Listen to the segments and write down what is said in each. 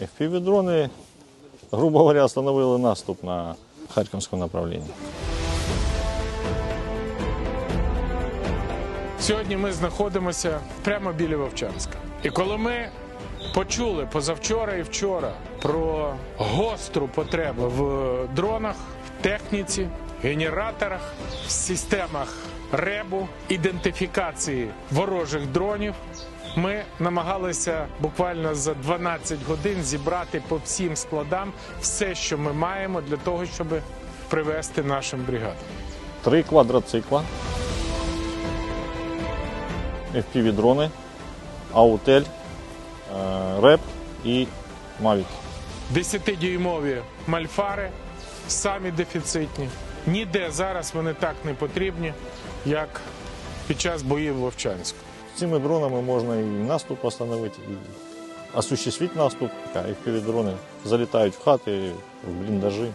FPV-дрони, грубо говоря, остановили наступ на Харківському направленні. Сьогодні ми знаходимося прямо біля Вовчанська. І коли ми почули позавчора і вчора про гостру потребу в дронах, в техніці, генераторах, в системах ребу, ідентифікації ворожих дронів, ми намагалися буквально за 12 годин зібрати по всім складам все, що ми маємо для того, щоб привести нашим бригадам. Три квадроцикла, FPV-дрони, Аутель, е, РЕП і Mavic. 10-дюймові мальфари самі дефіцитні. Ніде зараз вони так не потрібні, як під час боїв в Вовчанську. Цими дронами можна і наступ остановити, і осуществити наступ. А FPV-дрони залітають в хати, в бліндажі.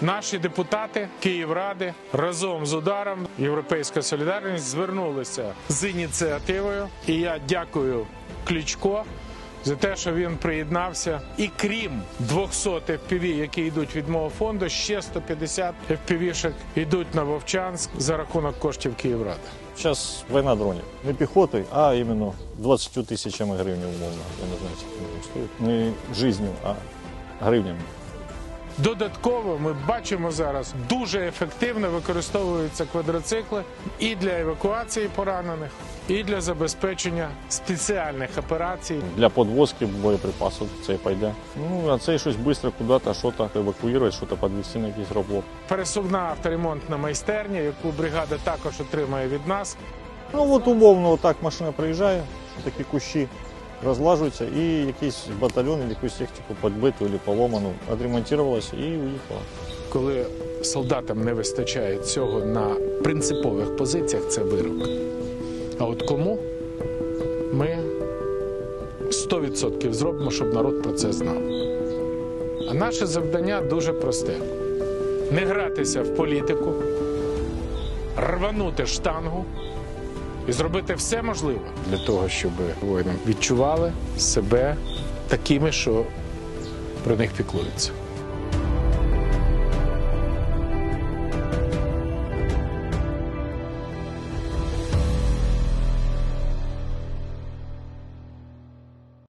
Наші депутати Київради разом з ударом Європейська солідарність звернулися з ініціативою. І я дякую Кличко за те, що він приєднався. І крім 200 FPV, які йдуть від мого фонду, ще 150 FPV-шок йдуть на Вовчанськ за рахунок коштів Київради. Зараз війна дронів. Не піхоти, а іменно 20 тисячами гривень умовно. Я не знаю, скільки стоїть. Не життю, а гривнями. Додатково ми бачимо зараз дуже ефективно використовуються квадроцикли і для евакуації поранених, і для забезпечення спеціальних операцій. Для подвозки боєприпасів це пойде. Ну, а це щось швидко куди-то, щось евакуювати, щось підвести на якийсь роблок. Пересувна авторемонтна майстерня, яку бригада також отримає від нас. Ну от умовно, отак машина приїжджає, такі кущі розлажуються, і якийсь батальйон, якусь техніку підбиту або поломану відремонтувалася і уїхала. Коли солдатам не вистачає цього на принципових позиціях, це вирок. А от кому ми 100% зробимо, щоб народ про це знав. А наше завдання дуже просте: не гратися в політику, рванути штангу і зробити все можливе для того, щоб воїни відчували себе такими, що про них піклуються.